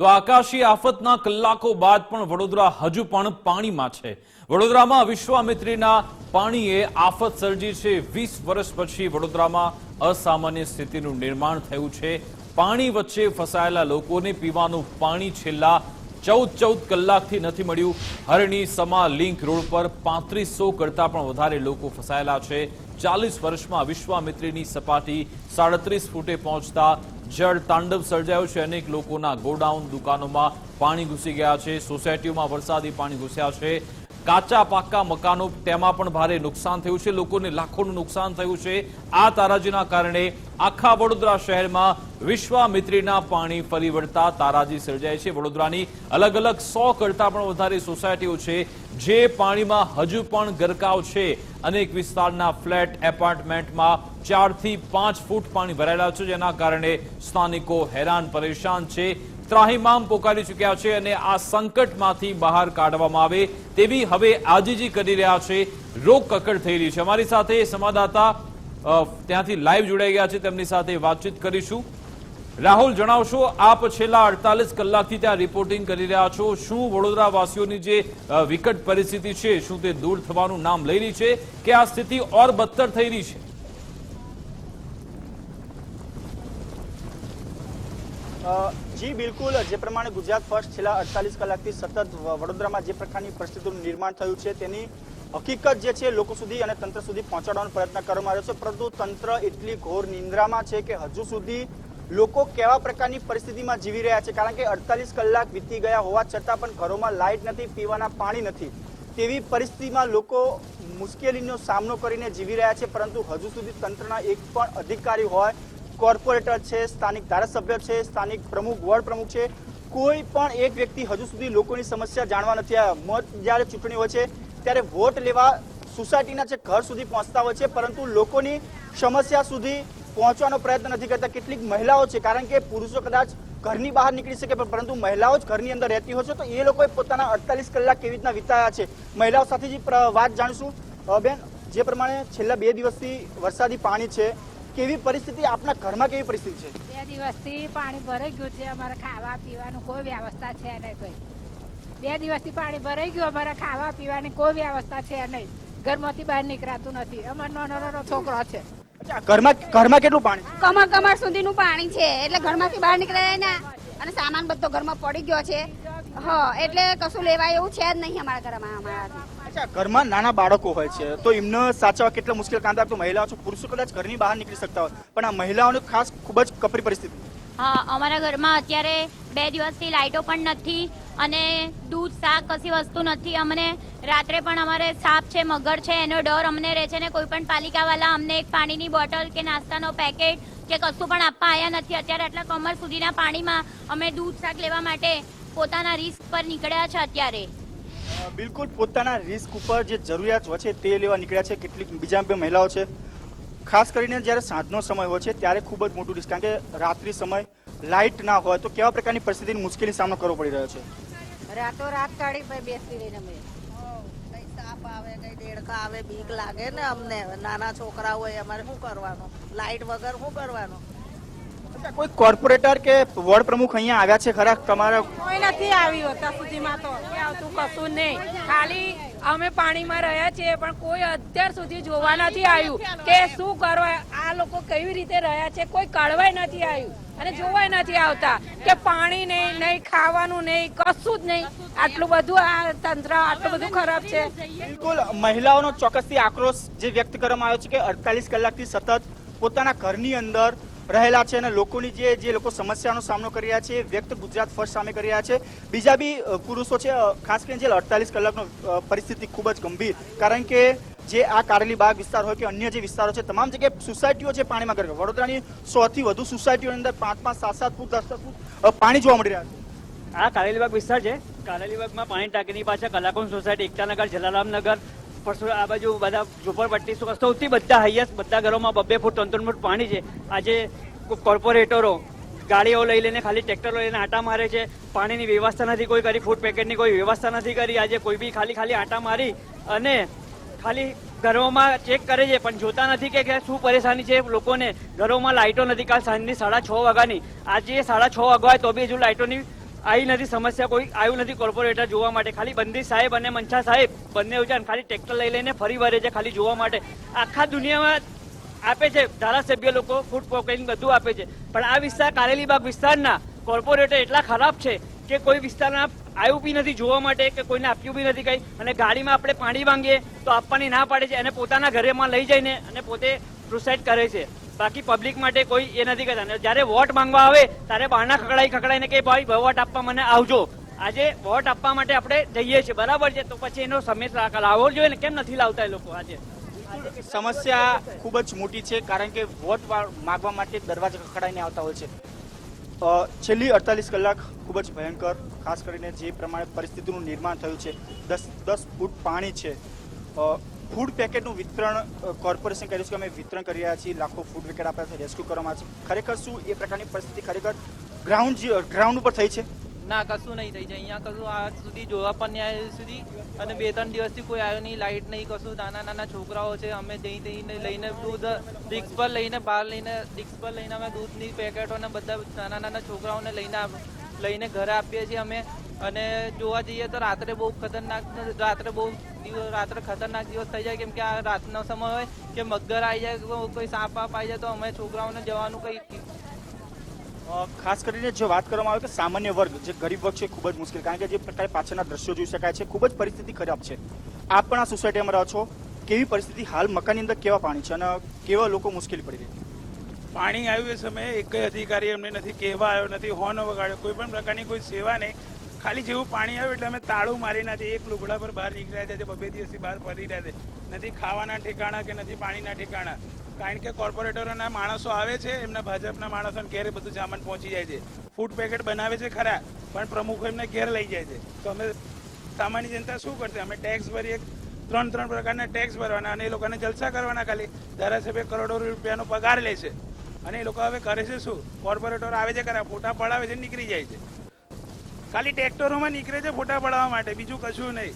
તો આકાશી આફતના કલાકો બાદ પણ વડોદરા હજુ પણ પાણીમાં છે. વડોદરામાં વિશ્વામિત્રીના પાણીએ આફત સર્જી છે. વીસ વર્ષ પછી વડોદરામાં અસામાન્ય સ્થિતિનું નિર્માણ થયું છે. પાણી વચ્ચે ફસાયેલા લોકોને પીવાનું પાણી છેલ્લા ચૌદ ચૌદ કલાકથી નથી મળ્યું. હરણી સમા લિંક રોડ પર પાંત્રીસો કરતા પણ વધારે લોકો ફસાયેલા છે. ચાલીસ વર્ષમાં વિશ્વામિત્રીની સપાટી સાડત્રીસ ફૂટે પહોંચતા જળ તાંડવ સર્જાયો છે. અનેક લોકોના ગોડાઉન દુકાનોમાં પાણી ઘૂસી ગયા છે. સોસાયટીઓમાં વરસાદી પાણી ઘૂસ્યા છે. કાચા પાકા મકાનો, તેમાં પણ ભારે નુકસાન થયું છે. લોકોને લાખોનું નુકસાન થયું છે. આ તારાજીના કારણે આખા વડોદરા શહેરમાં વિશ્વામિત્રીના પાણી ફરી વળતા તારાજી સર્જાય છે. વડોદરાની અલગ અલગ સો કરતા પણ વધારે સોસાયટીઓ છે, જે પાણીમાં હજુ પણ ગરકાવ છે. અનેક વિસ્તારના ફ્લેટ, એપાર્ટમેન્ટમાં ચારથી પાંચ ફૂટ પાણી ભરાયેલા છે, જેના કારણે સ્થાનિકો હેરાન પરેશાન છે. ત્રાહિમામ પોકારી ચૂક્યા છે અને આ સંકટમાંથી બહાર કાઢવામાં આવે તેવી હવે આજીજી કરી રહ્યા છે. રોગ કકડ થઈ રહી છે. અમારી સાથે સંવાદદાતા ત્યાંથી લાઈવ જોડાઈ ગયા છે. તેમની સાથે વાતચીત કરીશું. રાહુલ, જણાવશો આપ છેલ્લા અડતાલીસ કલાકથી ત્યાં રિપોર્ટિંગ કરી રહ્યા છો. શું વડોદરા વાસીઓની જે વિકટ પરિસ્થિતિ છે, શું તે દૂર થવાનું નામ લઈ રહી છે કે આ સ્થિતિ ઓર બદતર થઈ રહી છે? જી, બિલકુલ. જે પ્રમાણે ગુજરાત ફર્સ્ટ છેલ્લા અડતાલીસ કલાકથી સતત વડોદરામાં જે પ્રકારની પરિસ્થિતિનું નિર્માણ થયું છે, તેની હકીકત જે છે, લોકો સુધી અને તંત્ર સુધી પહોંચાડવાનો પ્રયત્ન કરવામાં આવ્યો છે. પરંતુ તંત્ર એટલી ઘોર નિંદ્રામાં છે કે હજુ સુધી લોકો કેવા પ્રકારની પરિસ્થિતિમાં જીવી રહ્યા છે? કારણ કે અડતાલીસ કલાક વીતી ગયા હોવા છતાં પણ ઘરોમાં લાઇટ નથી, પીવાના પાણી નથી. તેવી પરિસ્થિતિમાં લોકો મુશ્કેલીનો સામનો કરીને જીવી રહ્યા છે. પરંતુ હજુ સુધી તંત્રના એક પણ અધિકારી હોય, કોર્પોરેટર છે, સ્થાનિક ધારાસભ્ય છે, સ્થાનિક પ્રમુખ, વોર્ડ પ્રમુખ છે, કોઈ પણ એક વ્યક્તિ હજુ સુધી લોકોની સમસ્યા જાણવા નથી આવ્યા. મત જ્યારે ચૂંટણી હોય છે ત્યારે વોટ લેવા સોસાયટીના જે ઘર સુધી પહોંચતા હોય છે, પરંતુ લોકોની સમસ્યા સુધી પહોંચવાનો પ્રયત્ન નથી કરતા. કેટલીક મહિલાઓ છે, કારણ કે પુરુષો કદાચ ઘરની બહાર નીકળી શકે, પણ પરંતુ મહિલાઓ જ ઘરની અંદર રહેતી હોય છે, તો એ લોકોએ પોતાના અડતાલીસ કલાક કેવી રીતના વિતાયા છે? મહિલાઓ સાથે જે વાત જાણીશું. બેન, જે પ્રમાણે છેલ્લા બે દિવસથી વરસાદી પાણી છે, કેવી પરિસ્થિતિ, આપના ઘરમાં કેવી પરિસ્થિતિ છે? બે દિવસથી પાણી ભરાઈ ગયું છે, અમારે ખાવા પીવાનું કોઈ વ્યવસ્થા છે નહીં કોઈ. બે દિવસથી પાણી ભરાઈ ગયું અમારે ખાવા પીવાની કોઈ વ્યવસ્થા છે નહીં. ઘરમાંથી બહાર નીકળાતું નથી. અમારો નાનો નાનો છોકરો છે. ઘરમાં ઘરમાં કેટલું પાણી? છે? કમર કમર સુધીનું પાણી છે. એટલે ઘરમાંથી બહાર નીકળાય ને અને સામાન બધો ઘરમાં પડી ગયો છે. હા એટલે કશું લેવાય એવું છે જ નહીં અમારા ઘરમાં અમારાથી. અચ્છા ઘરમાં નાના બાળકો હોય છે તો એમને સાચવવા કેટલા મુશ્કેલ કાંતા તો મહિલાઓ છે પુરુષો કદાચ ઘરની બહાર નીકળી શકતા હોય. પણ આ મહિલાઓની ખાસ ખૂબ જ કપરી પરિસ્થિતિ. હા અમારા ઘરમાં અત્યારે બે દિવસથી લાઇટો પણ નથી. અને દૂધ, શાક કશી વસ્તુ નથી. અમને રાત્રે પણ અમારે સાપ છે, મગર છે, એનો ડર અમને રહે છે ને કોઈ પણ પાલિકાવાળા અમને એક પાણીની બોટલ કે નાસ્તાનો પેકેટ કે કશું પણ આપવા આવ્યા નથી. અત્યારે આટલા કમર સુધીના પાણીમાં અમે દૂધ, શાક લેવા માટે પોતાના રિસ્ક પર નીકળ્યા છે અત્યારે. બિલકુલ પોતાના રિસ્ક ઉપર જે જરૂરિયાત હોય છે તે લેવા નીકળ્યા છે કેટલીક બીજા બે મહિલાઓ છે. ખાસ કરીને જ્યારે સાંજનો સમય હોય છે ત્યારે ખૂબ જ મોટું રિસ્ક કારણ કે રાત્રિ સમય લાઇટ ના હોય તો કેવા પ્રકારની પરિસ્થિતિની મુશ્કેલી સામનો કરવો પડી રહ્યો છે? રાતો રાત કાઢી પછી રહી રહીને અમે. કઈ સાપ આવે કઈ દેડકા આવે બીક લાગે ને અમને. નાના છોકરા હોય અમારે શું કરવાનું? લાઈટ વગર શું કરવાનું? કોઈ કોર્પોરેટર કે વોર્ડ પ્રમુખ અહીંયા આવ્યા છે ખરા? તમારા કોઈ નથી આવ્યું અત્યાર સુધીમાં તો. આવતું કશું નહીં. ખાલી અમે પાણીમાં રહ્યા છીએ પણ કોઈ અત્યાર સુધી જોવા નથી આવ્યું કે શું કરવા આ લોકો કેવી રીતે રહ્યા છે? કોઈ કળવાય નથી આવ્યું અને જોવાય નથી આવતા કે પાણી નહીં નહીં, ખાવાનું નહીં, કશું જ નહીં. આટલું બધું આ તંત્ર, આટલું બધું ખરાબ છે. બિલકુલ, મહિલાઓનો ચોક્કસથી આક્રોશ જે વ્યક્ત કરવામાં આવ્યો છે કે અડતાલીસ કલાકથી સતત પોતાના ઘરની અંદર રહેલા છે અને લોકોની જે જે લોકો સમસ્યાનો સામનો કરી રહ્યા છે વ્યક્ત ગુજરાત ફર્સ્ટ સામે કરી રહ્યા છે. બીજા બી પુરુષો છે. ખાસ કરીને જે અડતાલીસ કલાકનો પરિસ્થિતિ ખૂબ જ ગંભીર. કારણ કે જે આ કારેલી બાગ વિસ્તાર હોય કે અન્ય જે વિસ્તારો છે, તમામ જગ્યાએ સોસાયટીઓ છે પાણીમાં ગરકાવ. વડોદરાની સોથી વધુ સોસાયટીઓની અંદર પાંચ પાંચ સાત સાત ફૂટ, દસ દસ ફૂટ પાણી જોવા મળી રહ્યા છે. આ કારેલીબાગ વિસ્તાર છે. કારેલીબાગમાં પાણી ટાંકીની પાછળ કલાકોન સોસાયટી એકતાનગર જલારામનગર પરસુ આ બાજુ બધા ઝુંપડપટ્ટી સૌથી બધા હાઈએસ્ટ બધા ઘરોમાં બબ્બે ફૂટ, ત્રણ ત્રણ ફૂટ પાણી છે. આજે કોર્પોરેટરો ગાડીઓ લઈ લઈને ખાલી ટ્રેક્ટરો લઈને આટા મારે છે. પાણીની વ્યવસ્થા નથી કોઈ કરી ફૂડ પેકેટની કોઈ વ્યવસ્થા નથી કરી. આજે કોઈ બી ખાલી ખાલી આટા મારી અને ખાલી ઘરોમાં ચેક કરે છે, પણ જોતા નથી કે શું પરેશાની છે લોકોને. ઘરોમાં લાઇટો નથી, કાલ સાંજની સાડા છ વાગ્યાની. આજે સાડા છ વાગ્યા તો બી હજુ લાઇટોની આવી નથી, સમસ્યા કોઈ આવ્યું નથી કોર્પોરેટર જોવા માટે. ખાલી બંદી સાહેબ અને મંછા સાહેબ બંને ઉજાન ખાલી ટ્રેક્ટર લઈ લઈને ફરી વરે છે ખાલી જોવા માટે. આખા દુનિયામાં આપે છે, ધારાસભ્ય લોકો ફૂડ પોકેટિંગ બધું આપે છે. પણ આ વિસ્તાર, કારેલીબાગ વિસ્તારના કોર્પોરેટર એટલા ખરાબ છે કે કોઈ વિસ્તારના આવ્યું બી નથી જોવા માટે, કે કોઈને આપ્યું બી નથી કઈ. અને ગાડીમાં આપણે પાણી માંગીએ તો આપવાની ના પાડે છે. અને પોતાના ઘરેમાં લઈ જઈને અને પોતે પ્રોસાઇડ કરે છે. બાકી પબ્લિક માટે કોઈ એ નથી કરતા. જ્યારે વોટ માંગવા આવે, ત્યારે બહારના ખકડાઈ ખકડાઈને કે, ભાઈ વોટ આપવા મને આવજો. આજે વોટ આપવા માટે આપણે જઈએ છીએ. બરાબર છે? તો પછી એનો સમય લાવવો જોઈએ ને. કેમ નથી લાવતા એ લોકો આજે? સમસ્યા ખૂબ જ મોટી છે, કારણ કે વોટ માગવા માટે દરવાજા ખખડાઈને આવતા હોય છે. છેલ્લી અડતાલીસ કલાક ખૂબ જ ભયંકર, ખાસ કરીને જે પ્રમાણે પરિસ્થિતિનું નિર્માણ થયું છે. દસ દસ ફૂટ પાણી છે. ફૂડ પેકેટનું વિતરણ કોર્પોરેશન કર્યું છે કે અમે વિતરણ કરી રહ્યા છીએ, લાખો ફૂડ પેકેટ આપણે રેસ્ક્યુ કરવામાં છે. ખરેખર શું એ પ્રકારની પરિસ્થિતિ ખરેખર ગ્રાઉન્ડ ગ્રાઉન્ડ ઉપર થઈ છે? ના, કશું નહીં થઈ જાય અહીંયા કશું આજ સુધી જોવા પણ નહીં આવ્યું સુધી. અને બે ત્રણ દિવસથી કોઈ આવ્યો નહીં લાઇટ નહીં, કશું. નાના નાના છોકરાઓ છે, અમે જઈ જઈને લઈને દૂધ ડિક્સ પર લઈને બહાર લઈને ડિક્સ પર લઈને અમે દૂધની પેકેટો અને બધા નાના નાના છોકરાઓને લઈને લઈને ઘરે આપીએ છીએ અમે. અને જોવા જઈએ તો રાત્રે બહુ ખતરનાક, રાત્રે બહુ દિવસ રાત્રે ખતરનાક દિવસ થઈ જાય કેમ કે આ રાતનો સમય હોય કે મગર આવી જાય કોઈ સાપ આપ આવી જાય તો અમે છોકરાઓને જવાનું કંઈ ખાસ કરીને જો વાત કરવામાં આવે કે સામાન્ય વર્ગ જે ગરીબ વર્ગ છે ખૂબ જ મુશ્કેલ. કારણ કે જે પ્રકારે પાછળના દ્રશ્યો જોઈ શકાય છે ખૂબ જ પરિસ્થિતિ ખરાબ છે. આપ પણ આ સોસાયટીમાં રહો છો કેવી પરિસ્થિતિ હાલ મકાનની અંદર કેવા પાણી છે અને કેવા લોકો મુશ્કેલી પડી રહી પાણી આવ્યું એ સમયે એક અધિકારી અમને નથી કહેવા આવ્યો નથી હોર્ન વગાડ્યો કોઈ પણ પ્રકારની કોઈ સેવા નહીં. ખાલી જેવું પાણી આવ્યું એટલે અમે તાળું મારી નથી એક લુગડા પર બહાર નીકળ્યા છે બબે દિવસથી બહાર ફરી રહ્યા છે. નથી ખાવાના ઠેકાણા કે નથી પાણીના ઠેકાણા. કારણ કે કોર્પોરેટરોના માણસો આવે છે, એમના ભાજપના માણસોને ઘેરે બધું સામાન પહોંચી જાય છે. ફૂડ પેકેટ બનાવે છે ખરા, પણ પ્રમુખો એમને ઘેર લઈ જાય છે. તો અમે સામાન્ય જનતા શું કરશે? અમે ટેક્સ ભરીએ, ત્રણ ત્રણ પ્રકારના ટેક્સ ભરવાના અને એ લોકોને જલસા કરવાના ખાલી. ધારાસભ્ય કરોડો રૂપિયાનો પગાર લે છે. અને એ લોકો હવે કરે છે શું? કોર્પોરેટર આવે છે ખરા, ફોટા પડાવે છે નીકળી જાય છે. ખાલી ટ્રેક્ટરોમાં નીકળે છે ફોટા પડાવવા માટે, બીજું કશું નહીં.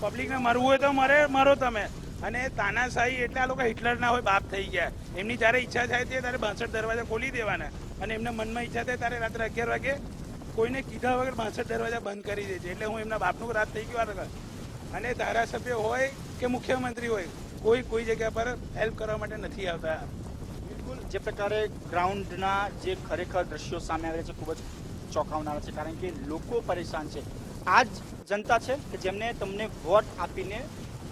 પબ્લિકને મરવું હોય તો મરે, મરો તમે. અને તાનાશાહી એટલે આ લોકો હિટલરના હોય, બાપ થઈ ગયા. એમની જ્યારે ઈચ્છા થાય તે ત્યારે બાસઠ દરવાજા ખોલી દેવાના. અને એમને મનમાં ઈચ્છા થાય ત્યારે રાત્રે અગિયાર વાગે કોઈને કીધા વગર બાસઠ દરવાજા બંધ કરી દે છે એટલે હું એમના બાપનું રાત થઈ ગયું અને ધારાસભ્ય હોય કે મુખ્યમંત્રી હોય, કોઈ કોઈ જગ્યા પર હેલ્પ કરવા માટે નથી આવતા. બિલકુલ. જે પ્રકારે ગ્રાઉન્ડના જે ખરેખર દ્રશ્યો સામે આવે છે, ખૂબ જ ચોંકાવનારા છે, કારણ કે લોકો પરેશાન છે. આ જ જનતા છે કે જેમને તમને વોટ આપીને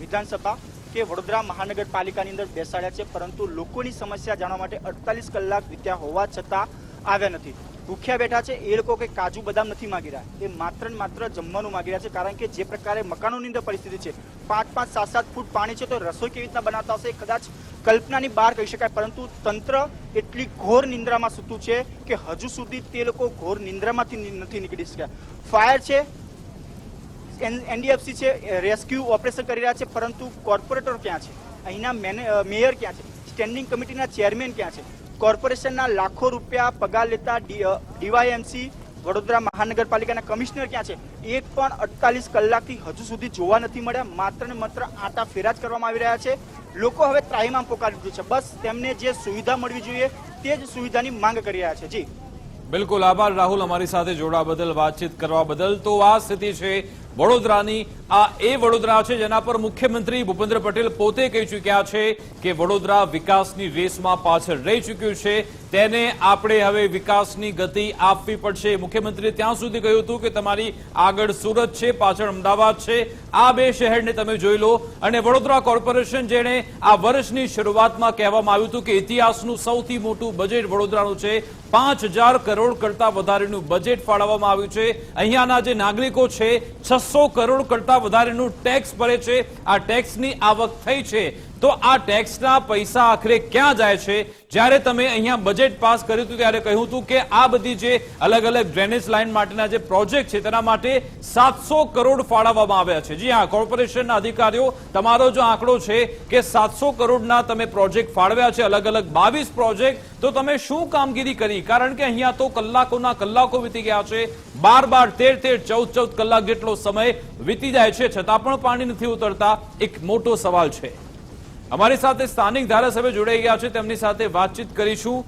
વિધાનસભા કે વડોદરા મહાનગરપાલિકાની અંદર બેસાડ્યા છે, પરંતુ લોકોની સમસ્યા જાણવા માટે અડતાલીસ કલાક વીત્યા હોવા છતાં આવ્યા નથી. ભૂખ્યા બેઠા છે, એ લોકો કે કાજુ બદામ નથી માગી રહ્યા. એ માત્ર ને માત્ર જમવાનું માગી રહ્યા છે, કારણ કે જે પ્રકારે મકાનોની અંદર પરિસ્થિતિ છે, પાંચ પાંચ સાત સાત ફૂટ પાણી છે, તો રસોઈ કેવી રીતના બનાવતા હશે? કદાચ કલ્પનાની બહાર કહી શકાય, પરંતુ તંત્ર એટલી ઘોર નિંદ્રામાં સૂતું છે કે હજુ સુધી તે લોકો ઘોર નિંદ્રામાંથી નથી નીકળી શક્યા. ફાયર છે એનડીએફસી છે, રેસ્ક્યુ ઓપરેશન કરી રહ્યા છે, પરંતુ કોર્પોરેટર ક્યાં છે? અહીંના મેયર ક્યાં છે? સ્ટેન્ડિંગ કમિટીના ચેરમેન ક્યાં છે? કોર્પોરેશનના લાખો રૂપિયા પગાર લેતા ડીવાયએમસી, વડોદરા મહાનગરપાલિકાના કમિશનર ક્યાં છે? એક પણ અડતાલીસ કલાકથી હજુ સુધી જોવા નથી મળ્યા. માત્ર ને માત્ર આટા ફેરા જ કરવામાં આવી રહ્યા છે. લોકો હવે ત્રાહીમામ પોકારી દીધું છે. બસ તેમને જે સુવિધા મળવી જોઈએ તે જ સુવિધાની માંગ કરી રહ્યા છે. જી. બિલકુલ આભાર, રાહુલ, અમારી સાથે જોડા બદલ, વાતચીત કરવા બદલ. તો આ સ્થિતિ છે વડોદરાની આ એ વડોદરા છે જેના પર મુખ્યમંત્રી ભૂપેન્દ્ર પટેલ પોતે કહી ચૂક્યા છે કે વડોદરા વિકાસની રેસમાં પાછળ રહી ચૂક્યું છે. તેને આપણે હવે વિકાસની ગતિ આપવી પડશે. મુખ્યમંત્રીએ ત્યાં સુધી કહ્યું હતું કે તમારી આગળ સુરત છે, પાછળ અમદાવાદ છે. આ બે શહેરને તમે જોઈ લો. અને વડોદરા કોર્પોરેશન જેણે આ વર્ષની શરૂઆતમાં કહેવામાં આવ્યું હતું કે ઇતિહાસનું સૌથી મોટું બજેટ વડોદરાનું છે. પાંચ કરોડ કરતા વધારેનું બજેટ ફાળવવામાં આવ્યું છે. અહીંયાના જે નાગરિકો છે, છસો કરોડ કરતા વધારેનું ટેક્સ ભરે છે. આ ટેક્સની આવક થઈ છે. તો આ ટેક્સના પૈસા આખરે ક્યાં જાય છે? જ્યારે તમે અહીંયા બજેટ પાસ કર્યું હતું, ત્યારે કહ્યું હતું કે આ બધી જે અલગ અલગ ડ્રેનેજ લાઇન માટેના જે પ્રોજેક્ટ છે, તેના માટે સાતસો કરોડ ફાળવવામાં આવ્યા છે. જી હા કોર્પોરેશનના અધિકારીઓ, તમારો જો આંકડો છે કે સાતસો કરોડના તમે પ્રોજેક્ટ ફાળવ્યા છે, અલગ અલગ બાવીસ પ્રોજેક્ટ તો તમે શું કામગીરી કરી? કારણ કે અહીંયા તો કલાકોના કલાકો વીતી ગયા છે. બાર બાર, તેર તેર, ચૌદ ચૌદ કલાક જેટલો સમય વીતી જાય છે. છતાં પણ પાણી નથી ઉતરતા. એક મોટો સવાલ છે. અમારી સાથે સ્થાનિક ધારાસભ્ય જોડાઈ ગયા છે. તેમની સાથે વાતચીત કરીશું.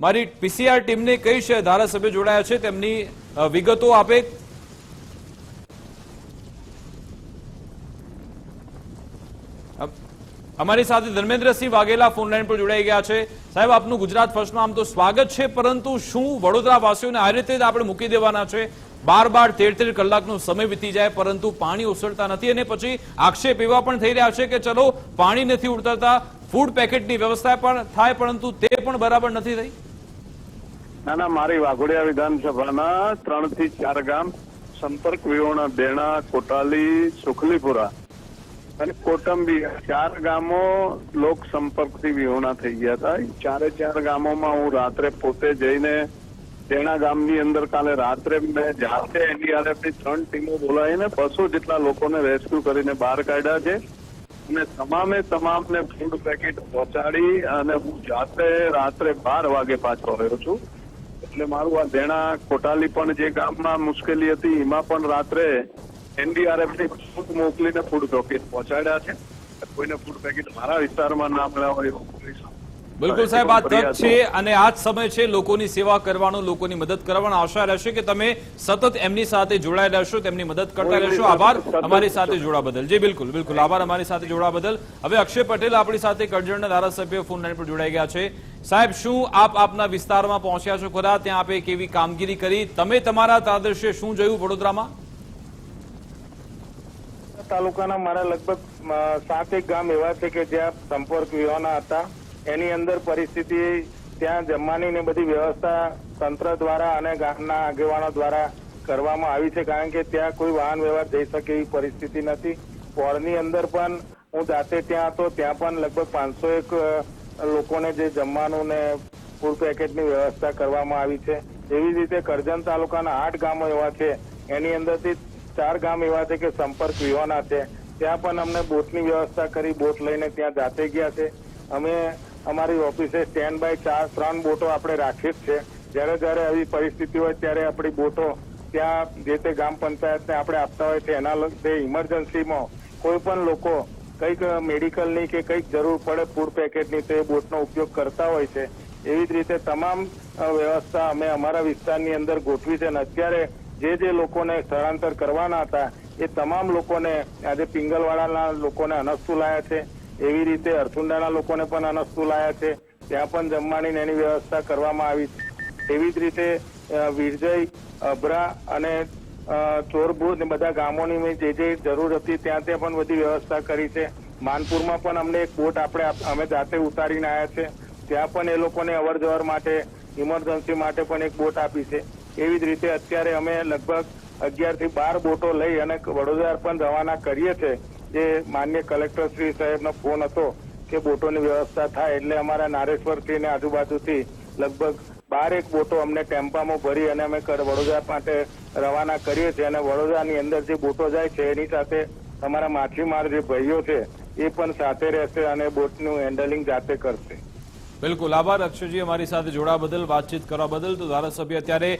મારી પીસીઆર ટીમને કઈ છે? ધારાસભ્ય જોડાયા છે. તેમની વિગતો આપે. અમારી સાથે ધર્મેન્દ્રસિંહ વાઘેલા ફોન લાઈન પર જોડાઈ ગયા છે. સાહેબ, આપનું ગુજરાત ફર્સ્ટમાં આમ તો સ્વાગત છે, પરંતુ શું વડોદરા વાસીઓને આ રીતે આપણે મૂકી દેવાના છે? બાર બાર તેર તેર કલાકનો સમય વીતી જાય, પરંતુ પાણી ઉસળતા નથી અને પછી આક્ષેપ એવા પણ થઈ રહ્યા છે કે ચલો, પાણી નથી ઉતરતા ફૂડ પેકેટની વ્યવસ્થા પણ થાય, પરંતુ તે પણ બરાબર નથી થઈ. ના ના, મારી વાઘોડિયા વિધાનસભાના ત્રણથી ચાર ગામ, સંપર્ક, વિહોણા, બેણા, કોટાલી, સુખલીપુરા અને કોટંબી ચાર ગામો લોક સંપર્કથી વિહોણા થઈ ગયા હતા. ચારે ચાર ગામોમાં હું રાત્રે પોતે જઈને બેણા ગામની અંદર કાલે રાત્રે મેં જાતે એનડીઆરએફની ત્રણ ટીમો બોલાવીને બસો જેટલા લોકોને રેસ્ક્યુ કરીને બહાર કાઢ્યા છે. અને તમામે તમામને ફૂડ પેકેટ પહોંચાડી અને હું જાતે રાત્રે બાર વાગે પાછો આવ્યો છું. એટલે મારું આ દેણા કોટાલી પણ જે ગામમાં મુશ્કેલી હતી, એમાં પણ રાત્રે એનડીઆરએફની ફૂડ મોકલીને ફૂડ પેકેટ પહોંચાડ્યા છે. કોઈને ફૂડ પેકેટ મારા વિસ્તારમાં ના મળ્યા હોય એવું કોઈ બિલકુલ સાહેબ આ તક છે અને આ જ સમય છે લોકોની સેવા કરવાનો લોકોની મદદ કરવાનો આશા રહેશે કે તમે સતત એમની સાથે જોડાયેલા રહેશો તેમની મદદ કરતા રહેશો. આભાર. અમારી સાથે જોડા બદલ જી બિલકુલ બિલકુલ. આભાર અમારી સાથે જોડા બદલ હવે અક્ષય પટેલ આપણી સાથે કરજણના ધારાસભ્ય ફોન લાઈન પર જોડાઈ ગયા છે. સાહેબ શું આપ આપના વિસ્તારમાં પહોંચ્યા છો ખરા? ત્યાં આપે કેવી કામગીરી કરી. તમે તમારા તાદર્શે શું જોયું વડોદરામાં? તાલુકાના મારા લગભગ સાત એક ગામ એવા છે કે જ્યાં સંપર્ક વિહોણા હતા. એની અંદર પરિસ્થિતિ ત્યાં જમવાની ને બધી વ્યવસ્થા તંત્ર દ્વારા અને ગામના આગેવાનો દ્વારા કરવામાં આવી છે, કારણ કે ત્યાં કોઈ વાહન વ્યવહાર જઈ શકે એવી પરિસ્થિતિ નથી. પોળની અંદર પણ હું જાતે ત્યાં હતો, ત્યાં પણ લગભગ પાંચસો એક લોકોને જે જમવાનું ને ફૂડ પેકેટની વ્યવસ્થા કરવામાં આવી છે. એવી જ રીતે કરજણ તાલુકાના આઠ ગામો એવા છે. એની અંદરથી ચાર ગામ એવા છે કે સંપર્ક વિહોણા છે. ત્યાં પણ અમને બોટની વ્યવસ્થા કરી, બોટ લઈને ત્યાં જાતે ગયા છે. અમે અમારી ઓફિસે સ્ટેન્ડ બાય ચાર, ત્રણ બોટો આપણે રાખી જ છે. જ્યારે જ્યારે આવી પરિસ્થિતિ હોય ત્યારે આપણી બોટો ત્યાં જે તે ગ્રામ પંચાયતને આપણે આપતા હોય છે, એના લીધે ઇમરજન્સીમાં કોઈ પણ લોકો કંઈક મેડિકલની કે કંઈક જરૂર પડે ફૂડ પેકેટની તો એ બોટનો ઉપયોગ કરતા હોય છે. એવી જ રીતે તમામ વ્યવસ્થા અમે અમારા વિસ્તારની અંદર ગોઠવી છે અને અત્યારે જે જે લોકોને સ્થળાંતર કરવાના હતા, એ તમામ લોકોને આજે પિંગલવાડાના લોકોને અનસ્તુ લાયા છે. એવી રીતે અર્થુંડાના લોકોને પણ અનસ્તુ લાયા છે. ત્યાં પણ જમવાની એની વ્યવસ્થા કરવામાં આવી છે. એવી જ રીતે વિરજય, અભરા અને ચોરભુજ ને બધા ગામોની જે જે જરૂર હતી ત્યાં ત્યાં પણ બધી વ્યવસ્થા કરી છે. માનપુરમાં પણ અમને એક બોટ આપણે અમે જાતે ઉતારીને આવ્યા છે. ત્યાં પણ એ લોકોને અવર જવર માટે, ઇમરજન્સી માટે પણ એક બોટ આપી છે. એવી જ રીતે અત્યારે અમે લગભગ અગિયારથી બાર બોટો લઈ અને વડોદરા પણ રવાના કરીએ છીએ જે માન્ય કલેક્ટર શ્રી સાહેબનો ફોન હતો કે બોટોની વ્યવસ્થા થાય એટલે અમારા નારેશ્વરથી અને આજુબાજુથી લગભગ બારેક બોટો અમને ટેમ્પામાં ભરી અને અમે વડોદરા માટે રવાના કરીએ છીએ અને વડોદરાની અંદર જે બોટો જાય છે, એની સાથે અમારા માછીમાર જે ભાઈઓ છે, એ પણ સાથે રહેશે અને બોટનું હેન્ડલિંગ જાતે કરશે. બિલકુલ. આભાર અક્ષયજી અમારી સાથે જોડા બદલ, વાતચીત કરવા બદલ. તો ધારાસભ્ય, અત્યારે